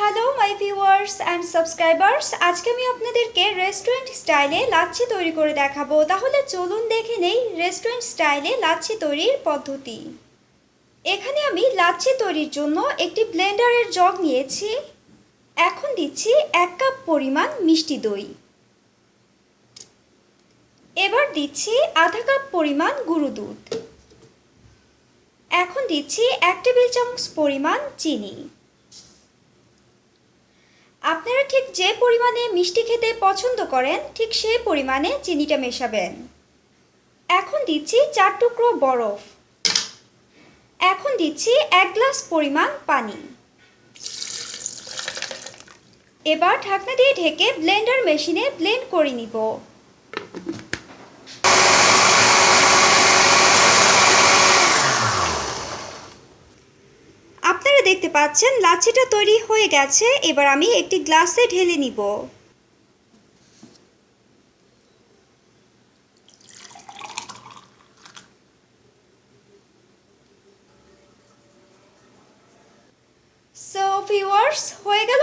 Hello my viewers and subscribers আজকে আমি আপনাদেরকে রেস্টুরেন্ট স্টাইলে লাচ্ছি তৈরি করে দেখাবো। তাহলে চলুন দেখে নেই রেস্টুরেন্ট স্টাইলে লাচ্ছি তৈরির পদ্ধতি। এখানে আমি লাচ্ছি তৈরির জন্য একটি ব্লেন্ডারের জগ নিয়েছি। এখন দিচ্ছি এক কাপ পরিমাণ মিষ্টি দই। এবার দিচ্ছি আধা কাপ পরিমাণ গুঁড়ো দুধ। এখন দিচ্ছি এক টেবিল চামচ পরিমাণ চিনি। আপনারা ঠিক যে পরিমাণে মিষ্টি খেতে পছন্দ করেন, ঠিক সেই পরিমাণে চিনিটা মেশাবেন। এখন দিচ্ছি চার টুকরো বরফ। এখন দিচ্ছি এক গ্লাস পরিমাণ পানি। এবার ঢাকনা দিয়ে ঢেকে ব্লেন্ডার মেশিনে ব্লেন্ড করে নিব আপনারা দেখতে পাচ্ছেন লাচ্ছিটা তৈরি হয়ে গেছে। এবার আমি একটি গ্লাসে ঢেলে নিব। সো ভিউয়ার্স হয়ে গেল